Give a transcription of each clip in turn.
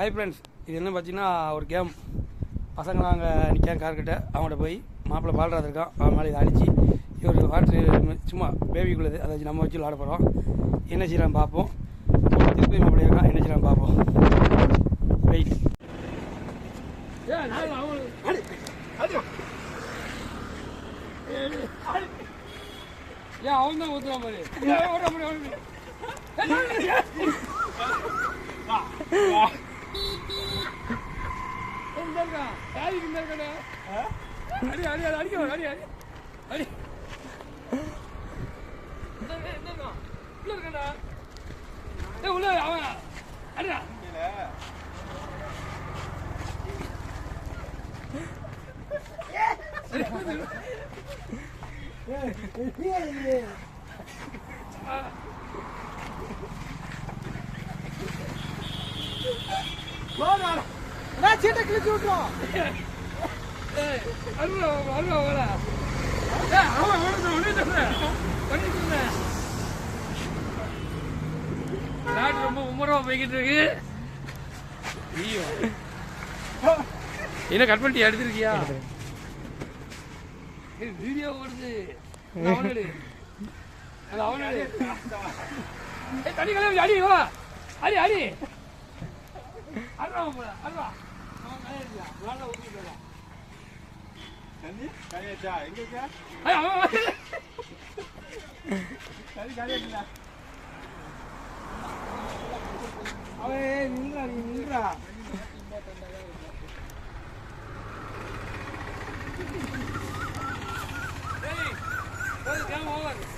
Hi friends இது என்ன பார்த்தீங்கன்னா ஒரு கேம் பசங்க நாங்கள் நிற்கான் கார்கிட்ட. அவங்கள்ட்ட போய் மாப்பிள்ளை பால்ராஜ் இருக்கான். அவன் மேலே இதை அடித்து இவர் வாட்ரு சும்மா பேபிக்குள்ளது. அதை வச்சு நம்ம வச்சு விளாட போகிறோம் என்ன செய்யலாம் பார்ப்போம். திருப்பி மாப்பிள்ளை இருக்கான். என்ன செய்யலாம் பார்ப்போம். வெயிட் ஏன் அவன் தான் ஊற்றுறான் பாரு. ஓடுறான் பாரு. இந்த இருக்கான். யாருக்கு இந்த இருக்கடா அடி, அடி, அடி, அடிக்க அடி, அடி. அடி. இந்த இருக்கான், உள்ள இருக்கடா ஏய், உள்ள அவன். அடிடா. ஏய், வாடா. ஏய், அவன் வேணும், உன்னை சொல்றேன். பண்ணி சொல்றேன். நாடு ரொம்ப மும்முரமா போய்கிட்டு இருக்கு. ஐயோ. என்ன கட் பண்ணிட்டு எடுத்திருக்கியா? ஏய், வீடியோ ஓடுது. அது அவனோடு. அது அவனோடு. தண்ணி கலவி அடி வா. அடி அடி. அருவா போல அருவா. நின்றா நீ நின்றா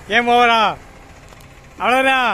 ஏன் போவரா? அவ்வளோதான்